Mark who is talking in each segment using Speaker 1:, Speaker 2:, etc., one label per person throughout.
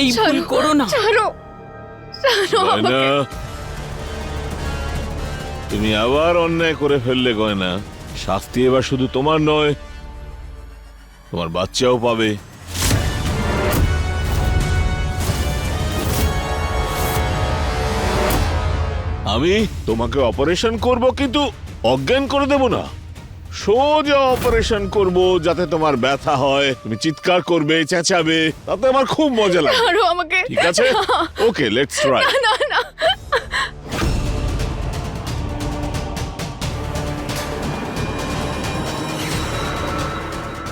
Speaker 1: এই ভুল করো না।
Speaker 2: ছাড়ো ছাড়ো আমাকে।
Speaker 3: তুমি আবার অন্যায় করে ফেললে গয়না। শাস্তি এবার শুধু তোমার নয় তোমার বাচ্চাও পাবে। আমি তোমাকে অপারেশন করব কিন্তু অজ্ঞান করে দেব না। সোজা অপারেশন করব যাতে তোমার ব্যথা হয়। তুমি চিৎকার করবে চেঁচাবে তাতে আমার খুব মজা লাগে
Speaker 2: ছাড়ো আমাকে।
Speaker 3: ঠিক আছে? ওকে লেটস ট্রাই
Speaker 2: না না।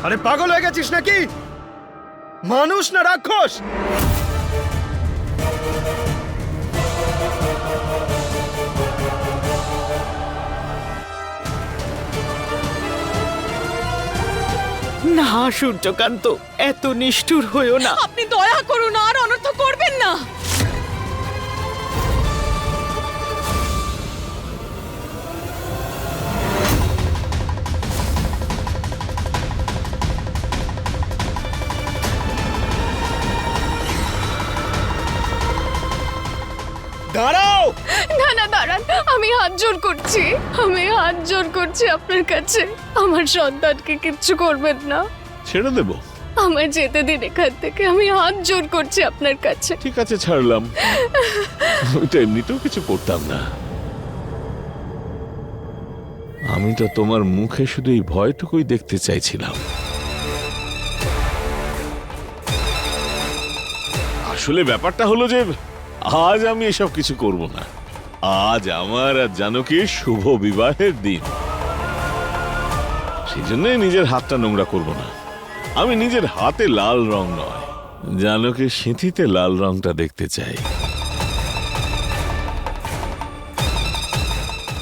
Speaker 4: আরে পাগল হয়ে গেছিস নাকি? মানুষ না রাক্ষস?
Speaker 1: না সূর্যকান্ত এত নিষ্ঠুর হইও না।
Speaker 2: আপনি দয়া করুন আর অনর্থ করবেন না।
Speaker 4: দাঁড়াও!
Speaker 2: না না দাঁড়ান। আমি হাত জোর করছি। আমি হাত জোর করছি আপনার কাছে। আমার সন্তানকে কিচ্ছু করবেন না।
Speaker 3: ছেড়ে দেব?
Speaker 2: আমায় যেতে দিন এখান থেকে। আমি হাত জোর করছি আপনার কাছে।
Speaker 3: ঠিক আছে ছাড়লাম। আমি তো এমনিতেও কিছু করতাম না। আমি তো তোমার মুখে শুধু এই ভয়টুকুই দেখতে চাইছিলাম। আসলে ব্যাপারটা হলো যে আজ আমি এসব কিছু করব না। আজ আমার আর জানকীর শুভ বিবাহের দিন। সেই জন্যই নিজের হাতটা নোংরা করব না। আমি নিজের হাতে লাল রং নয়, জানকীর সিঁথিতে লাল রংটা দেখতে চাই।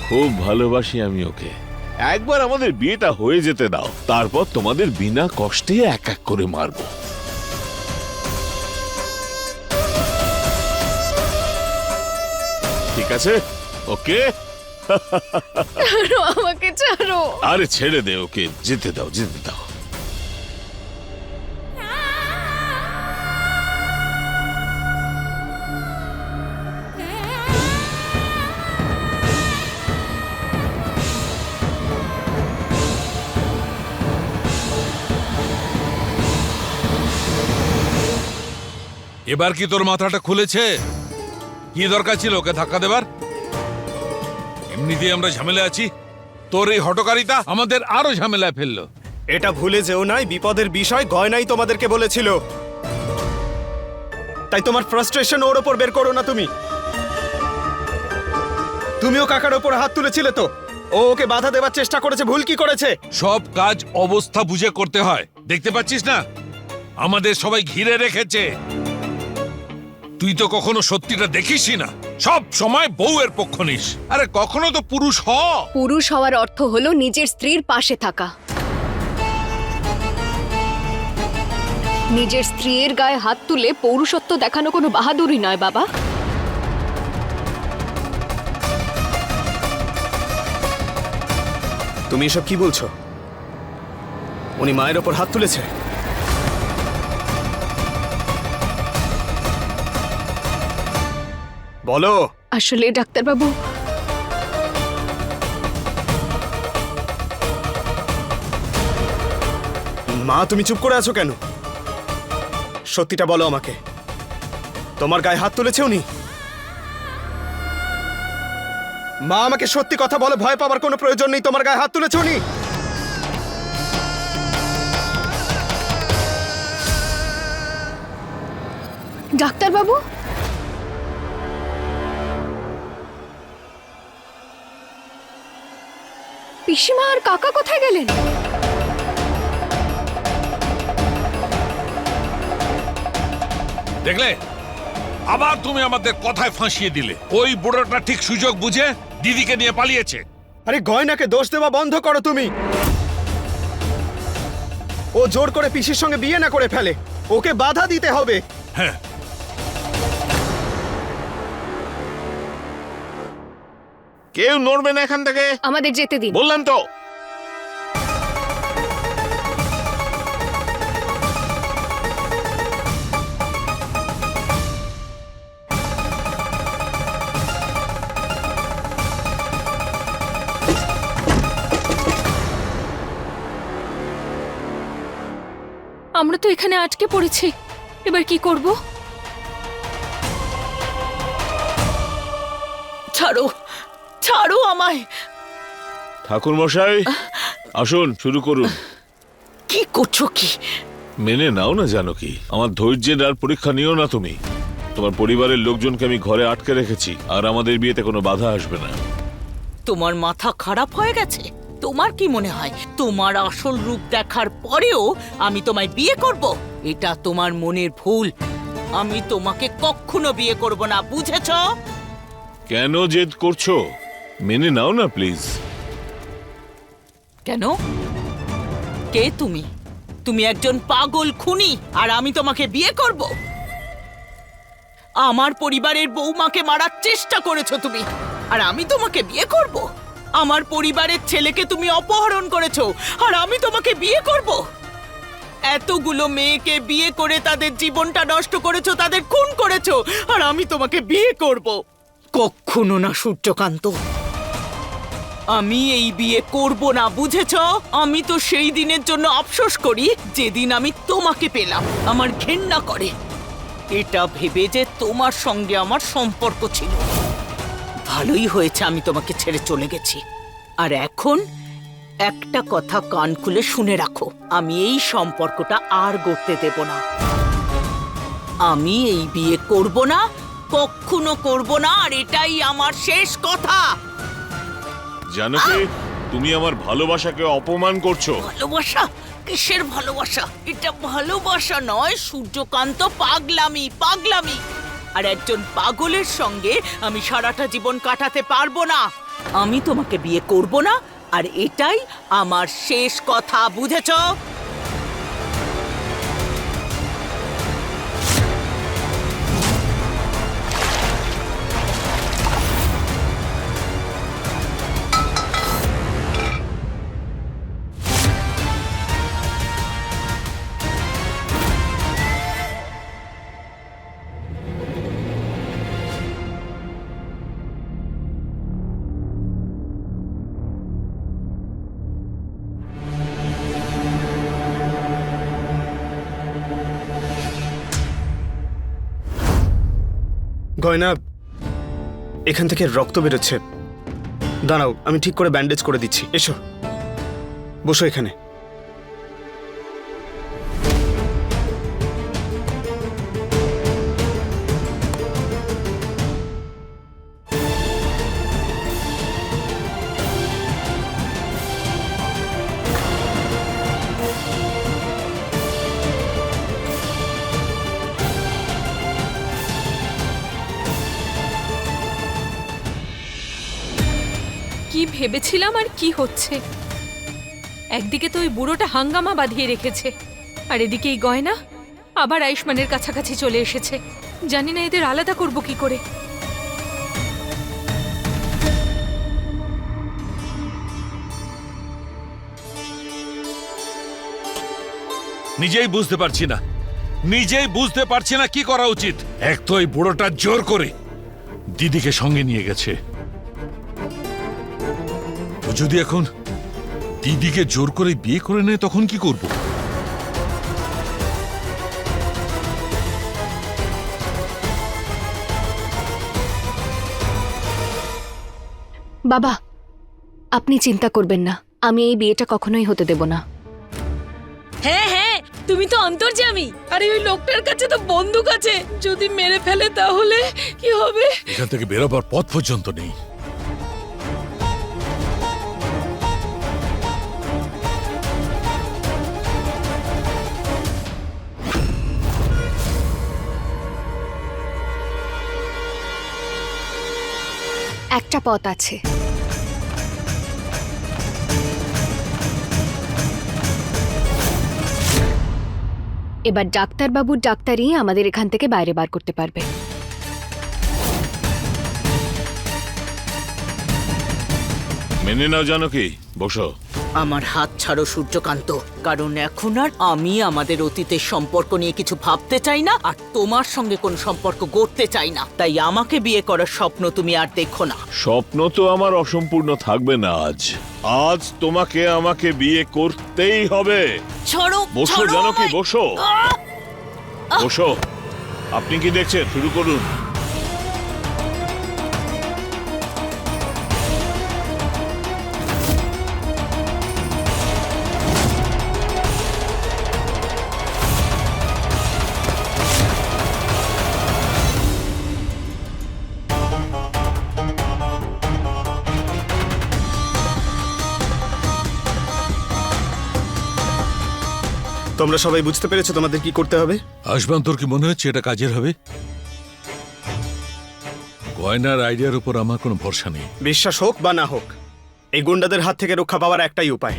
Speaker 3: খুব ভালোবাসি আমি ওকে। একবার আমাদের বিয়েটা হয়ে যেতে দাও, তারপর তোমাদের বিনা কষ্টে এক এক করে মারবো। ঠিক আছে? ওকে?
Speaker 2: ছাড়ো আমাকে ছাড়ো।
Speaker 3: আরে ছেড়ে দে ওকে যেতে দাও যেতে দাও।
Speaker 5: এবার কি তোর মাথাটা খুলেছে? কি দরকার ছিল ওকে ধাক্কা দেবার? এমনিতেই আমরা ঝামেলা আছি। তোর এই হটকারিতা আমাদের আরও ঝামেলায় ফেলল।
Speaker 4: এটা ভুলে যেও নাই বিপদের বিষয় গয়নাই তোমাদেরকে বলেছিল। তাই তোমার ফ্রাস্ট্রেশন ওর ওপর বের করো না তুমি। তুমিও কাকার ওপর হাত তুলেছিলে তো। ও ওকে বাধা দেওয়ার চেষ্টা করেছে ভুল কি করেছে?
Speaker 5: সব কাজ অবস্থা বুঝে করতে হয়। দেখতে পাচ্ছিস না? আমাদের সবাই ঘিরে রেখেছে। তুই তো কখনো সত্যিটা দেখিসই না। সব সময় বউয়ের পক্ষ নিস। আরে কখনো তো পুরুষ হ।
Speaker 2: পুরুষ হওয়ার অর্থ হলো নিজের স্ত্রীর পাশে থাকা। নিজের স্ত্রীর গায়ে হাত তুলে পৌরুষত্ব দেখানো কোনো বাহাদুরি নয় বাবা।
Speaker 4: তুমি এসব কি বলছো? উনি মায়ের ওপর হাত তুলেছে? বলো।
Speaker 2: আসলে ডাক্তারবাবু
Speaker 4: মা তুমি চুপ করে আছো কেন? সত্যিটা বলো আমাকে। তোমার গায়ে হাত তুলেছে উনি মা আমাকে সত্যি কথা বলে ভয় পাবার কোনো প্রয়োজন নেই তোমার গায়ে হাত তুলেছে উনি
Speaker 2: ডাক্তারবাবু পিসিমা আর কাকা কোথায় গেলেন?
Speaker 5: দেখলে? আবার তুমি আমাদের কথায় ফাঁসিয়ে দিলে। ওই বুড়োটা ঠিক সুযোগ বুঝে দিদিকে নিয়ে পালিয়েছে।
Speaker 4: আরে গয়নাকে দোষ দেওয়া বন্ধ করো তুমি। ও জোর করে পিসির সঙ্গে বিয়ে না করে ফেলে। ওকে বাধা দিতে হবে।
Speaker 5: হ্যাঁ
Speaker 3: কেউ নড়বে না এখান থেকে।
Speaker 2: আমাদের যেতে দিন।
Speaker 3: বললাম তো।
Speaker 6: আমরা তো এখানে আটকে পড়েছি। এবার কি করব?
Speaker 7: ছাড়ো। ছাড়ো আমায়।
Speaker 3: ঠাকুর মশাই আসুন শুরু করুন।
Speaker 7: কি করছ কি?
Speaker 3: মেনে নাও না জানো কি আমার ধৈর্যের আর পরীক্ষা নিও না তুমি। তোমার পরিবারের লোকজনকে আমি ঘরে আটকে রেখেছি আর আমাদের বিয়েতে কোনো বাধা আসবে না।
Speaker 1: তোমার মাথা খারাপ হয়ে গেছে? তোমার কি মনে হয়? তোমার আসল রূপ দেখার পরেও আমি তোমায় বিয়ে করব? এটা তোমার মনের ভুল। আমি তোমাকে কখনো বিয়ে করব না বুঝেছ?
Speaker 3: কেন জেদ করছ? মেনে নাও না প্লিজ
Speaker 1: কেন? কে তুমি? তুমি একজন পাগল খুনি, আর আমি তোমাকে বিয়ে করব। আমার পরিবারের বৌমাকে মারার চেষ্টা করেছ তুমি, আর আমি তোমাকে বিয়ে করব। আমার পরিবারের ছেলেকে তুমি অপহরণ করেছ, আর আমি তোমাকে বিয়ে করব। এতগুলো মেয়েকে বিয়ে করে তাদের জীবনটা নষ্ট করেছ, তাদের খুন করেছ, আর আমি তোমাকে বিয়ে করব। কখনো না, সূর্যকান্ত। আমি এই বিয়ে করব না, বুঝেছ? আমি তো সেই দিনের জন্য আফসোস করি যেদিন আমি তোমাকে পেলাম, আমার ঘেন্না করে। এটা ভেবে যে তোমার সঙ্গে আমার সম্পর্ক ছিল। ভালোই হয়েছে আমি তোমাকে ছেড়ে চলে গেছি। আর এখন একটা কথা কান খুলে শুনে রাখো, আমি এই সম্পর্কটা আর গড়তে দেব না। আমি এই বিয়ে করব না, কখনো করব না, আর এটাই আমার শেষ কথা।
Speaker 3: জানো কি তুমি আমার ভালোবাসাকে অপমান করছ।
Speaker 1: ভালোবাসা? কিসের ভালোবাসা? এটা ভালোবাসা নয়, সূর্যকান্ত পাগলামি পাগলামি। আর একজন পাগলের সঙ্গে আমি সারাটা জীবন কাটাতে পারব না। আমি তোমাকে বিয়ে করব না, আর এটাই আমার শেষ কথা, বুঝেছ?
Speaker 4: গয়না এখান থেকে রক্ত বেরোচ্ছে। দাঁড়াও, আমি ঠিক করে ব্যান্ডেজ করে দিচ্ছি। এসো। বসো এখানে।
Speaker 6: কি হচ্ছে? একদিকে তো ওই বুড়োটা হাঙ্গামা বাঁধিয়ে রেখেছে, আর এদিকে এই গয়না আবার আয়ুষ্মানের কাছাকাছি চলে এসেছে। জানি না এদের আলাদা করব কি করে।
Speaker 5: নিজেই বুঝতে পারছি না। নিজেই বুঝতে পারছি না কি করা উচিত। এক তো এই বুড়োটা জোর করে দিদিকে সঙ্গে নিয়ে গেছে। যদি এখন দিদিকে জোর করে বিয়ে করে নেয় তখন কি করব?
Speaker 2: বাবা আপনি চিন্তা করবেন না। আমি এই বিয়েটা কখনোই হতে দেব না।
Speaker 6: হ্যাঁ হ্যাঁ তুমি তো অন্তর্জামী আরে ওই লোকটার কাছে তো বন্দুক আছে। যদি মেরে ফেলে তাহলে কি হবে?
Speaker 5: এখান থেকে বেরোবার পথ পর্যন্ত নেই।
Speaker 2: একটা পথ আছে। এবার ডাক্তারবাবুর ডাক্তারই আমাদের এখান থেকে বাইরে বার করতে পারবে।
Speaker 3: মেনে নাও জানো কি বসো।
Speaker 1: আমার হাত ছাড়ো সূর্যকান্ত। কারণ এখন আর আমি আমাদের অতীতের সম্পর্ক নিয়ে কিছু ভাবতে চাই না আর তোমার সঙ্গে কোনো সম্পর্ক গড়তে চাই না। তাই আমাকে বিয়ে করার স্বপ্ন তুমি আর দেখো না।
Speaker 3: স্বপ্ন তো আমার অসম্পূর্ণ থাকবে না আজ। আজ তোমাকে আমাকে বিয়ে করতেই হবে।
Speaker 1: ছাড়ো
Speaker 3: বসো জানো কি? বসো। বসো। আপনি কি দেখছেন? শুরু করুন।
Speaker 4: তোমরা সবাই বুঝতে পেরেছ তোমাদের কি করতে হবে?
Speaker 5: আসবান তোর কি মনে হচ্ছে এটা কাজের হবে? গয়নার আইডিয়ার উপর আমার কোনো ভরসা নেই।
Speaker 4: বিশ্বাস হোক বা না হোক এই গুন্ডাদের হাত থেকে রক্ষা পাওয়ার একটাই উপায়।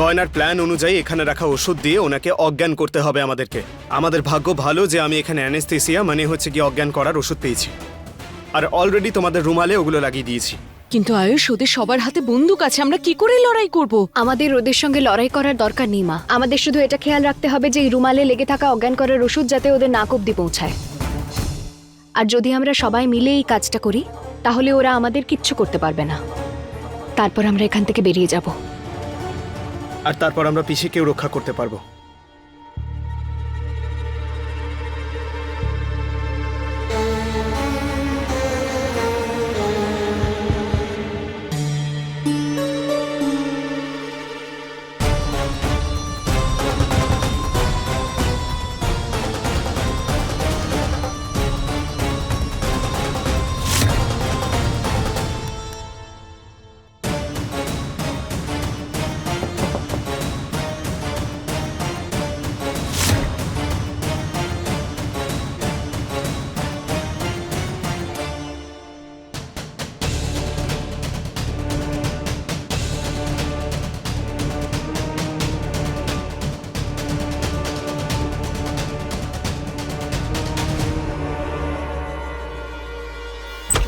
Speaker 4: গয়নার প্ল্যান অনুযায়ী এখানে রাখা ওষুধ দিয়ে ওনাকে অজ্ঞান করতে হবে আমাদেরকে। আমাদের ভাগ্য ভালো যে আমি এখানে অ্যানেস্থেসিয়া মানে হচ্ছে কি অজ্ঞান করার ওষুধ পেয়েছি। আর অলরেডি তোমাদের রুমালে ওগুলো লাগিয়ে দিয়েছি।
Speaker 7: কিন্তু আয়ুষ ওদের সবার হাতে বন্দুক আছে আমরা কি করে লড়াই করব?
Speaker 2: আমাদের ওদের সঙ্গে লড়াই করার দরকার নেই মা। আমাদের শুধু এটা খেয়াল রাখতে হবে যে এই রুমালে লেগে থাকা অজ্ঞান করার ওষুধ যাতে ওদের নাক অব্দি পৌঁছায়। আর যদি আমরা সবাই মিলে এই কাজটা করি তাহলে ওরা আমাদের কিচ্ছু করতে পারবে না। তারপর আমরা এখান থেকে বেরিয়ে যাব।
Speaker 4: আর তারপর আমরা পিসিকেও রক্ষা করতে পারব।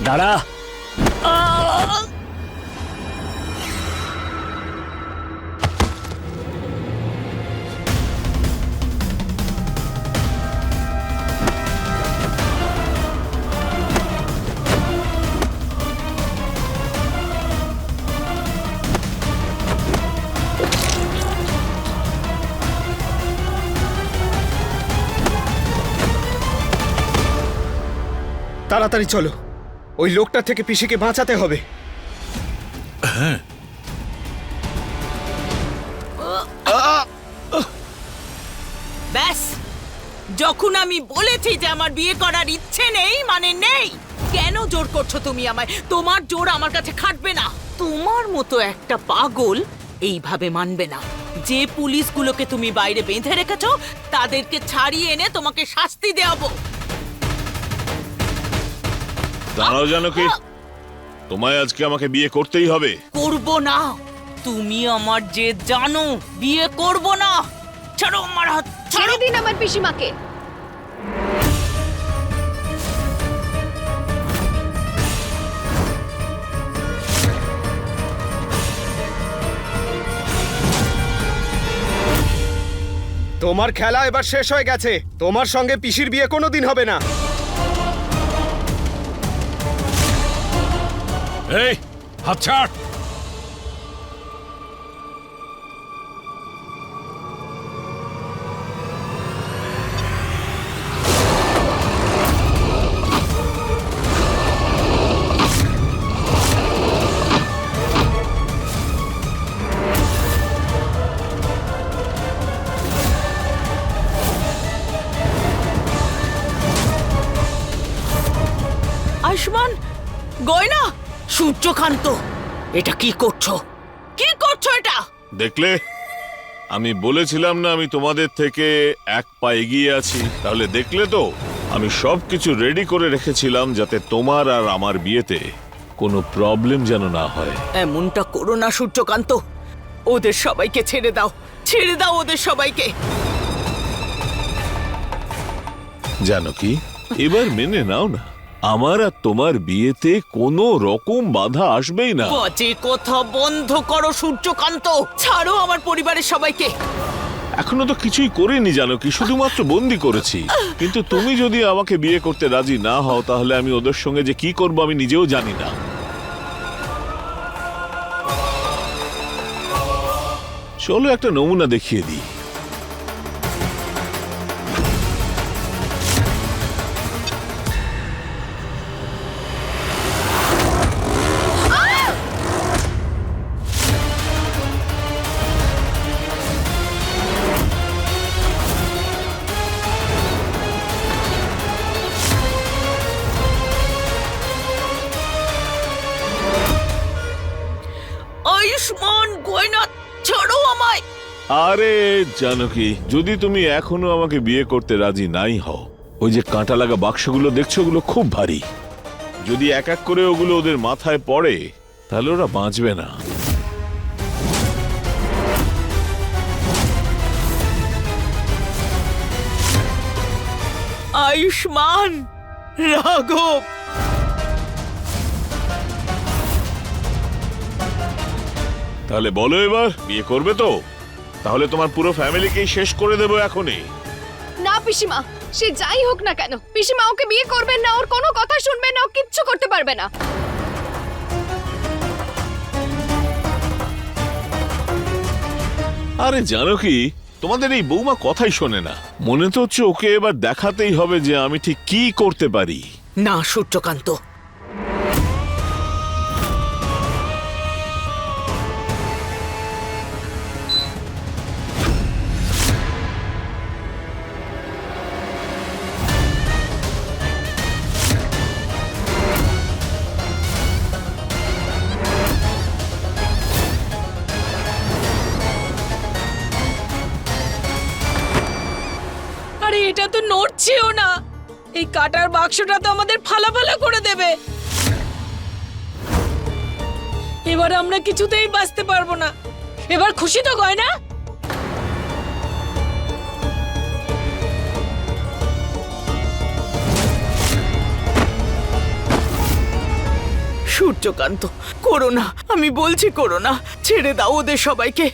Speaker 8: দাঁড়া
Speaker 4: তাড়াতাড়ি চলো ওই লোকটা থেকে পিসিকে বাঁচাতে হবে। হ্যাঁ।
Speaker 1: ব্যাস যখন আমি বলেছি যে আমার বিয়ে করার ইচ্ছে নেই মানে নেই কেন জোর করছ তুমি আমায়? তোমার জোর আমার কাছে খাটবে না। তোমার মতো একটা পাগল এইভাবে মানবে না। যে পুলিশগুলোকে তুমি বাইরে বেঁধে রেখেছো তাদেরকে ছাড়িয়ে এনে তোমাকে শাস্তি দেওয়াবো।
Speaker 3: দাঁড়াও জানো কি। তোমায় আজকে আমাকে বিয়ে করতেই হবে।
Speaker 1: করব না। তুমি আমার যে জানো বিয়ে করব না। ছাড়ো আমার হাত ছাড়ো।
Speaker 2: ছেড়ে দিন আমার পিসিমাকে।
Speaker 4: তোমার খেলা এবার শেষ হয়ে গেছে। তোমার সঙ্গে পিসির বিয়ে কোনোদিন হবে না।
Speaker 5: এই হাত ছাড়।
Speaker 1: সূর্যকান্ত এটা কি করছ? কি করছ এটা?
Speaker 3: দেখলে? আমি বলেছিলাম না আমি তোমাদের থেকে এক পা এগিয়ে আছি। তাহলে দেখলে তো আমি সব কিছু রেডি করে রেখেছিলাম যাতে তোমার আর আমার বিয়েতে কোনো প্রবলেম যেন না হয়।
Speaker 1: এমনটা করো না সূর্যকান্ত। ওদের সবাইকে ছেড়ে দাও। ছেড়ে দাও ওদের সবাইকে।
Speaker 3: জানো কি? এবার মেনে নাও না। আমার আর তোমার বিয়েতে কোনো রকম বাধা আসবেই না।
Speaker 1: বাজে কথা বন্ধ করো সূর্যকান্ত। ছাড়ো আমার পরিবারের সবাইকে।
Speaker 3: এখনও তো কিছুই করিনি জানো কি শুধুমাত্র বন্দি করেছি। কিন্তু তুমি যদি আমাকে বিয়ে করতে রাজি না হও তাহলে আমি ওদের সঙ্গে যে কি করব আমি নিজেও জানি না। চলো একটা নমুনা দেখিয়ে দিই।
Speaker 1: আয়ুষ্মান গয়না ছাড়ো আমায়।
Speaker 3: আরে জানকি যদি তুমি এখনও আমাকে বিয়ে করতে রাজি নাই হও ওই যে কাঁটা লাগা বাক্সগুলো দেখছ ওগুলো খুব ভারী। যদি এক এক করে ওগুলো ওদের মাথায় পড়ে তাহলে ওরা বাঁচবে না।
Speaker 1: আয়ুষ্মান রাঘব
Speaker 3: তাহলে বলো এবার বিয়ে করবে তো? তাহলে তোমার পুরো ফ্যামিলিকেই শেষ করে দেবো এখনই।
Speaker 2: না পিসিমা সে যাই হোক না কেন পিসিমা ওকে বিয়ে করবেন না ওর কোনো কথা শুনবেন না ও কিচ্ছু করতে পারবে না।
Speaker 3: আরে জানো কি তোমাদের এই বৌমা কথাই শোনে না। মনে তো হচ্ছে ওকে এবার দেখাতেই হবে যে আমি ঠিক কি করতে পারি।
Speaker 1: না সূর্যকান্ত
Speaker 6: আরে, এটা তো নড়ছেও না। এই কাটার বাক্সটা তো আমাদের ফালাফালা করে দেবে। এবার আমরা কিছুতেই বাঁচতে পারব না। এবার খুশি তো গয়না?
Speaker 1: সূর্যকান্ত, করো না। আমি বলছি করো না। ছেড়ে দাও ওদের সবাইকে।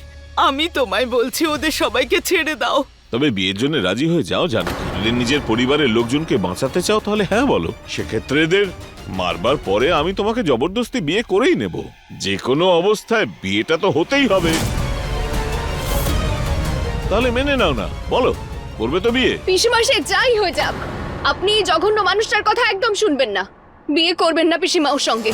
Speaker 1: আমি তোমায় বলছি ওদের সবাইকে ছেড়ে দাও।
Speaker 3: তবে বিয়ের জন্য রাজি হয়ে যাও, জানো। যদি নিজের পরিবারের লোকজনকে বাঁচাতে চাও, তাহলে হ্যাঁ বলো। সেক্ষেত্রে এদের মারবার পরে আমি তোমাকে জবরদস্তি বিয়ে করেই নেব। যে কোনো অবস্থায় বিয়েটা তো হতেই হবে। তাহলে মেনে নাও না। বলো, করবে তো বিয়ে?
Speaker 2: পিসিমা, সে যাই হয়ে যাক। আপনি এই জঘন্য মানুষটার কথা একদম শুনবেন না। বিয়ে করবেন না পিসিমা ওর সঙ্গে।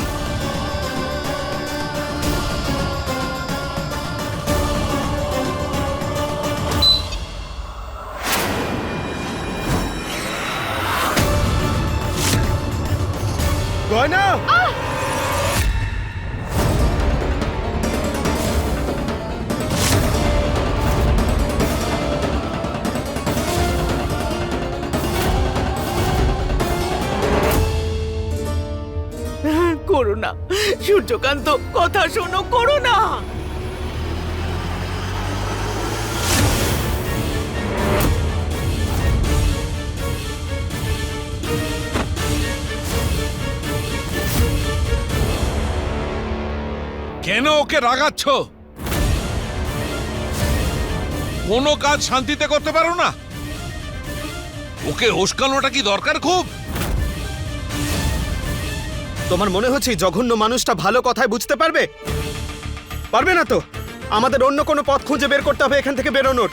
Speaker 1: সূর্যকান্ত কথা শোনো, করো না।
Speaker 5: কেন ওকে রাগাচ্ছ? কোনো কাজ শান্তিতে করতে পারো না? ওকে উস্কানোটা কি দরকার খুব?
Speaker 4: তোমার মনে হচ্ছে জঘন্য মানুষটা ভালো কথায় বুঝতে পারবে? পারবে না তো? আমাদের অন্য কোনো পথ খুঁজে বের করতে হবে এখান থেকে বেরোনোর।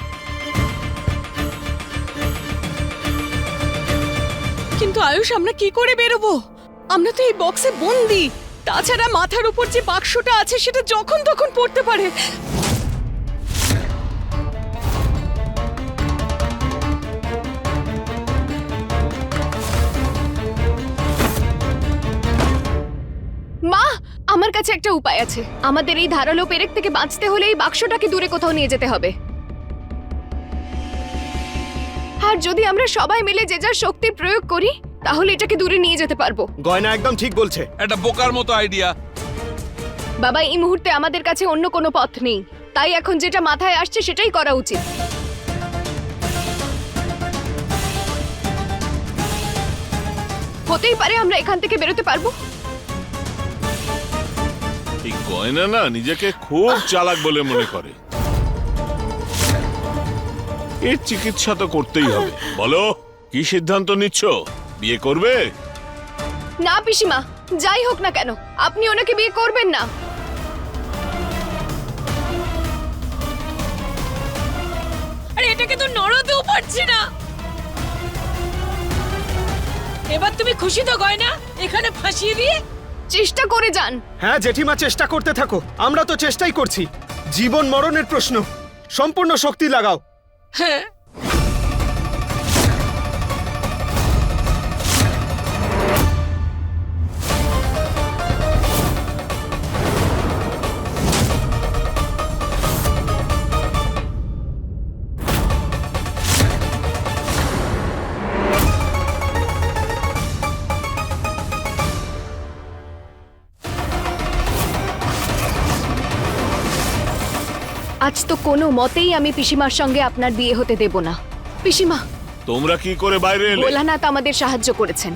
Speaker 7: কিন্তু আয়ুষ, আমরা কি করে বেরোবো? আমরা তো এই বক্সে বন্দি। তাছাড়া মাথার উপর যে বাক্সটা আছে, সেটা যখন তখন পড়তে পারে।
Speaker 2: আমার কাছে একটা উপায় আছে। আমাদের এই ধারালো পেরেক থেকে বাঁচতে হলে এই বাক্সটাকে দূরে কোথাও নিয়ে যেতে হবে। আর যদি আমরা সবাই মিলে যে যার শক্তি প্রয়োগ করি তাহলে এটাকে দূরে নিয়ে যেতে পারব।
Speaker 4: গয়না একদম ঠিক বলছে।
Speaker 5: একটা বোকার মতো আইডিয়া
Speaker 2: বাবা এই মুহূর্তে আমাদের কাছে অন্য কোনো পথ নেই। তাই এখন যেটা মাথায় আসছে সেটাই করা উচিত। হতেই পারে আমরা এখান থেকে বেরোতে পারব।
Speaker 3: এই গয়না না নিজেকে খুব চালাক বলে মনে করে। এর চিকিৎসা তো করতেই হবে। বলো কি সিদ্ধান্ত নিচ্ছ? বিয়ে করবে?
Speaker 2: না পিসিমা যাই হোক না কেন আপনি ওনাকে বিয়ে করবেন না।
Speaker 6: আরে এটাকে তো নড়তেও পারছি না। এবার তুমি খুশি তো গয়না এখানে ফাঁসিয়ে দিয়ে
Speaker 2: চেষ্টা করে যান।
Speaker 4: হ্যাঁ জেঠিমা চেষ্টা করতে থাকো। আমরা তো চেষ্টাই করছি। জীবন মরণের প্রশ্ন। সম্পূর্ণ শক্তি লাগাও।
Speaker 6: হ্যাঁ
Speaker 2: তো কোনো মতেই আমি পিসিমার সঙ্গে আপনার বিয়ে হতে দেব না। পিসিমা!
Speaker 3: তোমরা কি করে বাইরে এলে?
Speaker 2: ভোলানাথ আমাদের সাহায্য করেছেন।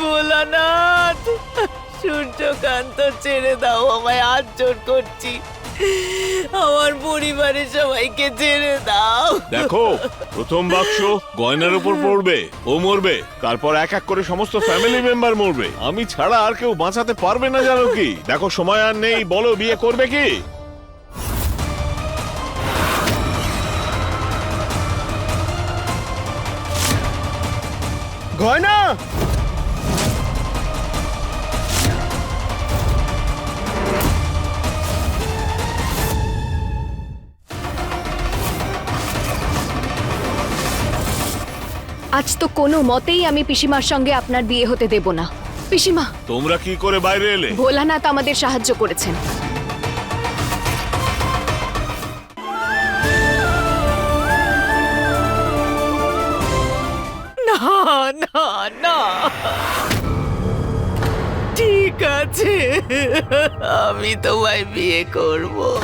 Speaker 1: ভোলানাথ সূর্যকান্ত ছেড়ে দাও আমায় হাত জোর করছি। আমার পরিবারের সবাইকে ছেড়ে দাও।
Speaker 3: দেখো প্রথম বাক্স গয়নার উপর পড়বে ও মরবে তারপর এক এক করে সমস্ত ফ্যামিলি মেম্বার মরবে। আমি ছাড়া আর কেউ বাঁচাতে পারবে না জানো কি? দেখো সময় আর নেই বলো বিয়ে করবে কি?
Speaker 4: গয়না!
Speaker 2: আজ তো কোনো মতেই আমি পিসিমার সঙ্গে আপনার বিয়ে হতে দেব না। পিসিমা।
Speaker 3: তোমরা কি করে বাইরে এলে?
Speaker 2: ভোলানাথ আমাদের সাহায্য করেছেন।
Speaker 1: না না না। ঠিক আছে আমি তোমায় বিয়ে করব।